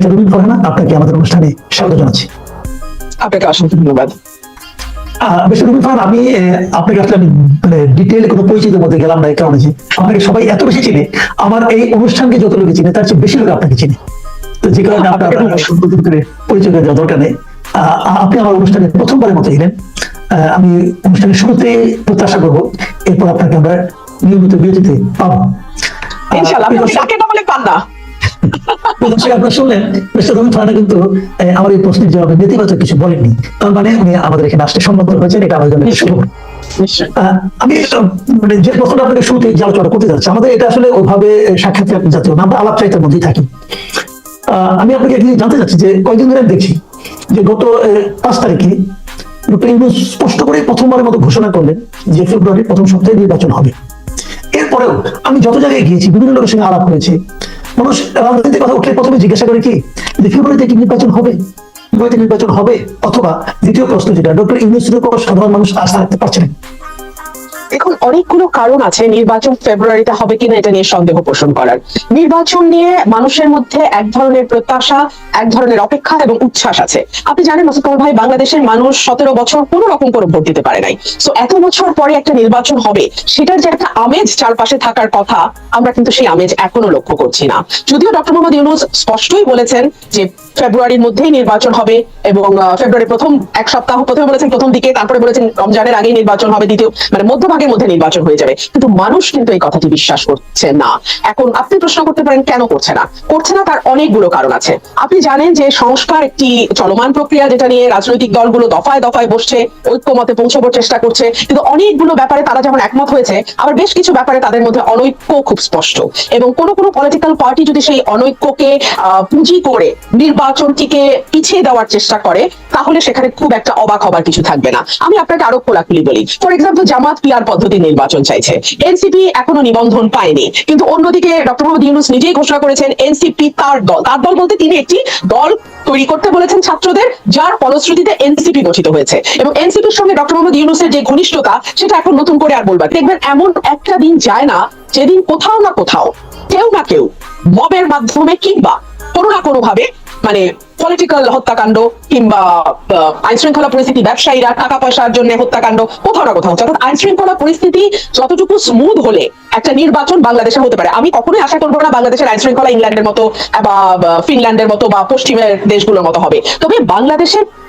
Rubin Farhana আপনাকে আমাদের অনুষ্ঠানে স্বাগত জানাচ্ছি। আপনাকে অসংখ্য ধন্যবাদ। আমি আহ, আপনাকে আসলে আমি মানে ডিটেল কোনো পরিচিত গেলাম না এই কারণে যে আপনাকে সবাই এত বেশি চিনে। আমার এই অনুষ্ঠানকে যত লোকে চিনে তার চেয়ে বেশি লোক আপনাকে চিনে। তো যে কারণে আপনার পরিচয় করে দেওয়ার দরকার নেই। আপনি আমার অনুষ্ঠানে প্রথমবারের মতো এলেন। আমি অনুষ্ঠানের শুরুতে প্রত্যাশা করব এরপর আপনাকে আমরা নিয়মিত বিরতিতে পাবো। ইনশাআল্লাহ আপনি ডাকে না বলে পান না। দর্শক আপনারা শুনলেন মিস্টার রবীন্দ্র ফারানা কিন্তু আহ, আমার এই প্রশ্নের জবাবে নেতিবাচক কিছু বলেননি। তার মানে উনি আমাদের এখানে আসতে সম্মত হয়েছেন এটা আমাদের জন্য শুভ। আমি মানে যে প্রশ্নটা আপনাকে শুরুতে যে আলোচনা করতে যাচ্ছি আমাদের এটা আসলে ওইভাবে সাক্ষাৎকার জাতীয় না আমরা আলাপ চাইতার মধ্যেই থাকি। আমি আপনাকে একদিন জানতে চাচ্ছি যে কয়েকদিন ধরে আমি দেখছি যে গত পাঁচ তারিখে ডক্টর ইউনুস স্পষ্ট করে প্রথমবারের মতো ঘোষণা করলেন যে ফেব্রুয়ারির প্রথম সপ্তাহে নির্বাচন হবে। এরপরেও আমি যত জায়গায় গিয়েছি বিভিন্ন লোকের সঙ্গে আলাপ করেছি মানুষ রাজনীতির কথা উঠলে প্রথমে জিজ্ঞাসা করে কি, যে ফেব্রুয়ারিতে কি নির্বাচন হবে? ফেব্রুয়ারিতে নির্বাচন হবে? অথবা দ্বিতীয় প্রশ্ন যেটা, ডক্টর ইউনুসের উপর সাধারণ মানুষ আশা রাখতে পারছে না। দেখুন অনেকগুলো কারণ আছে, নির্বাচন ফেব্রুয়ারিতে হবে কিনা এটা নিয়ে সন্দেহ পোষণ করার। নির্বাচন নিয়ে মানুষের মধ্যে এক ধরনের প্রত্যাশা, এক ধরনের অপেক্ষা এবং উচ্ছ্বাস আছে। আপনি জানেন মাসুদ কামাল ভাই বাংলাদেশের মানুষ সতেরো বছর কোনো রকম করে ভোট দিতে পারে নাই। তো এত বছর পরে একটা নির্বাচন হবে, সেটার যে একটা আমেজ চারপাশে থাকার কথা, আমরা কিন্তু সেই আমেজ এখনও লক্ষ্য করছি না। যদিও ডক্টর মোহাম্মদ ইউনুস স্পষ্টই বলেছেন যে ফেব্রুয়ারির মধ্যেই নির্বাচন হবে এবং ফেব্রুয়ারির প্রথম এক সপ্তাহ প্রথমে বলেছেন প্রথম দিকে, তারপরে বলেছেন রমজানের আগেই নির্বাচন হবে, দ্বিতীয় মানে মধ্যভাগের মধ্যে নির্বাচন হয়ে যাবে। কিন্তু মানুষ কিন্তু এই কথাটি বিশ্বাস করছে না। এখন আপনি প্রশ্ন করতে পারেন, কেন করছে না? করছে না তার অনেকগুলো কারণ আছে। আপনি জানেন যে সংস্কার একটি চলমান প্রক্রিয়া যেটা নিয়ে রাজনৈতিক দলগুলো দফায় দফায় বসছে, ঐক্যমতে পৌঁছাবার চেষ্টা করছে। কিন্তু অনেকগুলো ব্যাপারে তারা যেমন একমত হয়েছে, আবার বেশ কিছু ব্যাপারে তাদের মধ্যে অনৈক্য খুব স্পষ্ট। এবং কোন কোন পলিটিক্যাল পার্টি যদি সেই অনৈক্যকে পুঁজি করে নির্বাচনটিকে পিছিয়ে দেওয়ার চেষ্টা করে, তাহলে সেখানে খুব একটা অবাক হবার কিছু থাকবে না। আমি আপনাকে আরও খোলাখুলি বলি। ফর এক্সাম্পল জামাত পিয়ার পদ্ধতি নির্বাচন চাইছে। এনসিপি এখনও নিবন্ধন পায়নি। কিন্তু অন্যদিকে ডক্টর মোহাম্মদ ইউনুস নিজেই ঘোষণা করেছেন, এনসিপি তার দল। তার দল বলতে তিনি একটি দল তৈরি করতে বলেছেন ছাত্রদের, যার ফলশ্রুতিতে এনসিপি গঠিত হয়েছে। এবং এনসিপির সঙ্গে ডক্টর মোহাম্মদ ইউনুসের যে ঘনিষ্ঠতা, সেটা এখন নতুন করে আর বলবার। দেখবেন, এমন একটা দিন যায় না, যেদিন কোথাও না কোথাও কেউ না কেউ মবের মাধ্যমে কিংবা কোনো না কোনো ভাবে মানে পলিটিক্যাল হত্যাকাণ্ড কিংবা আইন শৃঙ্খলা পরিস্থিতি, ব্যবসায়ীরা টাকা পয়সার জন্য হত্যাকাণ্ড, কোথাও না কোথাও। অর্থাৎ আইন শৃঙ্খলা পরিস্থিতি যতটুকু স্মুথ হলে একটা নির্বাচন বাংলাদেশে হতে পারে আমি কখনোই আশা করব না বাংলাদেশের আইন শৃঙ্খলা ইংল্যান্ডের মতো বা, ফিনল্যান্ডের মতো, বা, পশ্চিমের দেশগুলোর মতো হবে তবে বাংলাদেশের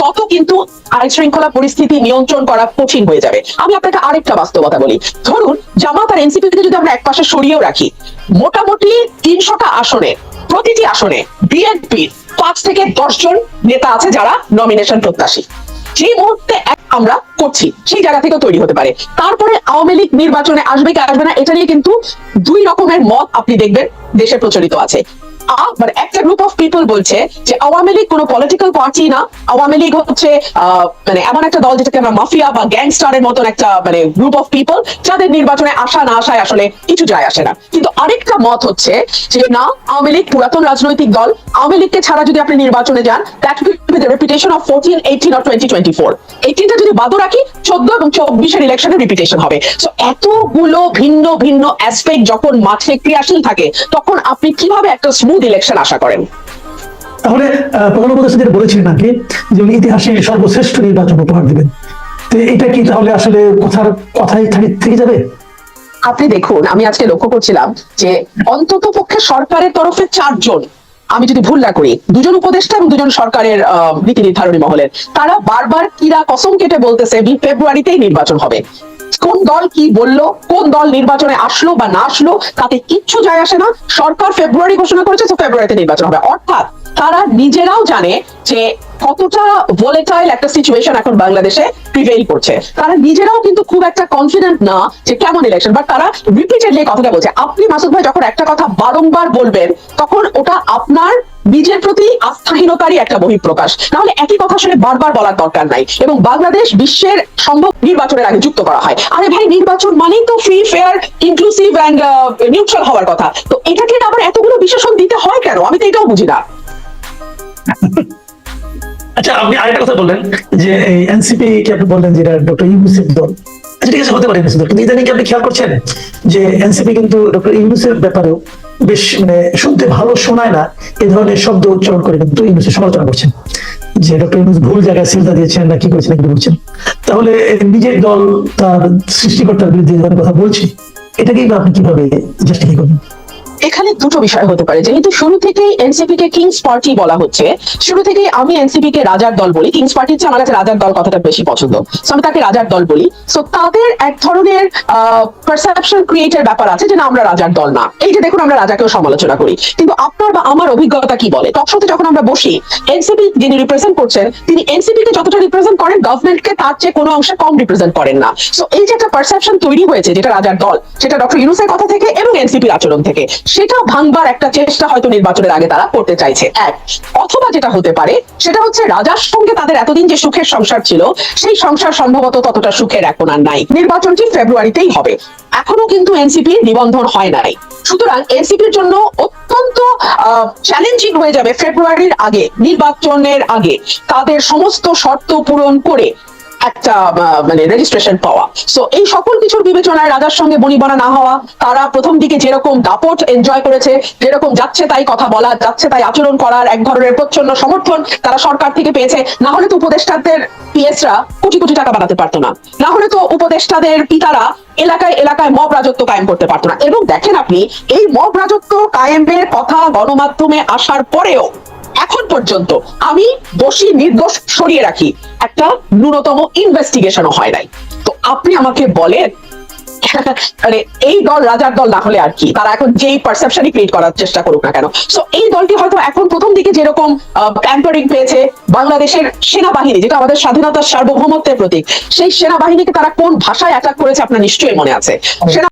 তত কিন্তু আইন শৃঙ্খলা পরিস্থিতি নিয়ন্ত্রণ করা কঠিন হয়ে যাবে। আমি আপনাকে আরেকটা বাস্তবতা বলি। ধরুন জামাত আর এনসিপি যদি আমরা এক পাশে সরিয়েও রাখি, মোটামুটি তিনশোটা আসনে, প্রতিটি আসনে বিএনপির পাঁচ থেকে দশ জন নেতা আছে যারা নমিনেশন প্রত্যাশী। যে মুহূর্তে আমরা করছি, সেই জায়গা থেকে তৈরি হতে পারে। তারপরে আওয়ামী লীগ নির্বাচনে আসবে কি আসবে না, এটা নিয়ে কিন্তু দুই রকমের মত আপনি দেখবেন, দেশে প্রচলিত আছে। মানে একটা গ্রুপ অফ পিপল বলছে যে আওয়ামী লীগ কোনো পলিটিক্যাল পার্টি না। আওয়ামী লীগ হচ্ছে মানে এমন একটা দল যেটাকে আমরা মাফিয়া বা গ্যাংস্টারের মতন একটা মানে গ্রুপ অফ পিপল যাদের নির্বাচনে না আসায় আসলে কিছু যায় আসে না। কিন্তু আরেকটা মত হচ্ছে যে না, আওয়ামী লীগ পুরাতন রাজনৈতিক দল, আওয়ামী লীগকে ছাড়া যদি আপনি নির্বাচনে যান that will the reputation of fourteen eighteen or twenty twenty four এইটিনটা যদি বাদও রাখি, চোদ্দ এবং চব্বিশের ইলেকশনের রিপিটেশন হবে। সো এতগুলো ভিন্ন ভিন্ন অ্যাসপেক্ট যখন মাঠে ক্রিয়াশীল থাকে, তখন আপনি কীভাবে একটা স্মুথ ইলেকশন আশা করেন। তাহলে আহ, প্রধান উপদেষ্টা যেটা বলেছিলেন নাকি যে উনি ইতিহাসে সর্বশ্রেষ্ঠ নির্বাচন উপহার দিবেন। তো এটা কি তাহলে আসলে কথার কথাই থেকে থেকে যাবে? আপনি দেখুন আমি আজকে লক্ষ্য করছিলাম যে অন্তত পক্ষে সরকারের তরফে চারজন আমি যদি ভুল না করি দুজন উপদেষ্টা এবং দুজন সরকারের আহ, নীতি নির্ধারণী মহলের তারা বারবার কিরা কসম কেটে বলতেছে ফেব্রুয়ারিতেই নির্বাচন হবে। কোন দল কি বলল, কোন দল নির্বাচনে আসলো বা না আসলো, তাতে কিচ্ছু যায় আসে না। সরকার ফেব্রুয়ারি ঘোষণা করেছে, তো ফেব্রুয়ারিতে নির্বাচন হবে। অর্থাৎ তারা নিজেরাও জানে যে কতটা ভোলেটাইল একটা সিচুয়েশন এখন বাংলাদেশে প্রিভেইল করছে। তারা নিজেরাও কিন্তু খুব একটা কনফিডেন্ট না যে কেমন ইলেকশন বাট তারা রিপিটেডলি কথাটা বলছে। আপনি মাসুদ ভাই যখন একটা কথা বারংবার বলবেন, তখন ওটা আপনার বীজের প্রতি আস্থাহীনতারই একটা বহিঃপ্রকাশ। নাহলে একই কথা আসলে বারবার বলার দরকার নাই। এবং বাংলাদেশ বিশ্বের সম্ভব নির্বাচনের আগে যুক্ত করা হয়। আরে ভাই, নির্বাচন মানেই তো free fair inclusive and neutral হওয়ার কথা। তো এটাকে আবার এতগুলো বিশেষণ দিতে হয় কেন? আমি তো এটাও বুঝি না। আচ্ছা আপনি আরেকটা কথা বললেন যে এনসিপি কে আপনি বললেন যে ডক্টর ইউনুসের দল। ঠিক আছে, হতে পারে কিন্তু ইদানিং আপনি খেয়াল করছেন যে এনসিপি কিন্তু ডক্টর ইউনুসের ব্যাপারেও বেশ মানে শুনতে ভালো শোনায় না, এ ধরনের শব্দ উচ্চারণ করে কিন্তু ইউনুসের সমালোচনা করছেন। যে ডক্টর ইউনুস ভুল জায়গায় দিয়েছেন না কি করেছেন কি বলছেন। তাহলে নিজের দল, তার সৃষ্টিকর্তার বিরুদ্ধে কথা বলছি, এটাকেই আপনি কীভাবে জাস্টিফাই করবেন? এখানে দুটো বিষয় হতে পারে। যেহেতু শুরু থেকেই এনসিপি কে কিংস পার্টি বলা হচ্ছে, শুরু থেকেই আমি এনসিপি কে রাজার দল বলি। কিংস পার্টি চেয়ে আমার কাছে রাজার দল কথাটা বেশি পছন্দ। সো আমি তাকে রাজার দল বলি। সো তাদের এক ধরনের পারসেপশন ক্রিয়েটের ব্যাপার আছে যে না, আমরা রাজার দল না। এই যে দেখুন, আমরা রাজাকেও সমালোচনা করি। কিন্তু আপনার বা আমার অভিজ্ঞতা কি বলে? তখন যখন আমরা বসি এনসিপি যিনি রিপ্রেজেন্ট করছেন, তিনি এনসিপি কে যতটা রিপ্রেজেন্ট করেন গভর্নমেন্টকে তার চেয়ে কোনো অংশে কম রিপ্রেজেন্ট করেন না। সো এই যে একটা পারসেপশন তৈরি হয়েছে, যেটা রাজার দল, সেটা ডক্টর ইউনুসের কথা থেকে এবং এনসিপির আচরণ থেকে। সেটা ভাঙবার একটা চেষ্টা হয়তো নির্বাচনের আগে তারা করতে চাইছে। এক, অথবা যেটা হতে পারে, সেটা হচ্ছে রাজার সঙ্গে তাদের এতদিন যে সুখের সংসার ছিল, সেই সংসার সম্ভবত ততটা সুখের এখন আর নাই। নির্বাচনটি ফেব্রুয়ারিতেই হবে। এখনও কিন্তু এনসিপি নিবন্ধন হয় নাই। সুতরাং এনসিপির জন্য অত্যন্ত চ্যালেঞ্জিং হয়ে যাবে ফেব্রুয়ারির আগে, নির্বাচনের আগে। তাদের সমস্ত শর্ত পূরণ করে একটা মানে রেজিস্ট্রেশন পাওয়া। সো এই সকল কিছুর বিবেচনায় রাজার সঙ্গে বনিবনা না হওয়া, তারা প্রথম দিকে যেরকম দাপট এনজয় করেছে, যেরকম যাচ্ছে তাই কথা বলা, যাচ্ছে তাই আচরণ করার এক ধরনের প্রচ্ছন্ন সমর্থন তারা সরকার থেকে পেয়েছে, না হলে তো উপদেষ্টাদের পিএসরা কোটি কোটি টাকা বানাতে পারতো না। না হলে তো উপদেষ্টাদের পিতারা এলাকায় এলাকায় মব রাজত্ব কায়েম করতে পারতো না। এবং দেখেন আপনি, এই মব রাজত্ব কায়েমের কথা গণমাধ্যমে আসার পরেও এখন পর্যন্ত আমি দোষী নির্দোষ সরিয়ে রাখি। একটা ন্যূনতম ইনভেস্টিগেশনও হয় নাই। তো আপনি আমাকে বলেন মানে এই দল রাজার দল না হলে আর কি? তারা এখন যেই পারসেপশনই ক্রিয়েট করার চেষ্টা করুক না কেন? সো এই দলটি হয়তো এখন প্রথম দিকে যেরকম প্যাম্পারিং পেয়েছে বাংলাদেশের সেনাবাহিনী, যেটা আমাদের স্বাধীনতার সার্বভৌমত্বের প্রতীক, সেই সেনাবাহিনীকে তারা কোন ভাষায় অ্যাটাক করেছে আপনার নিশ্চয়ই মনে আছে। সেনা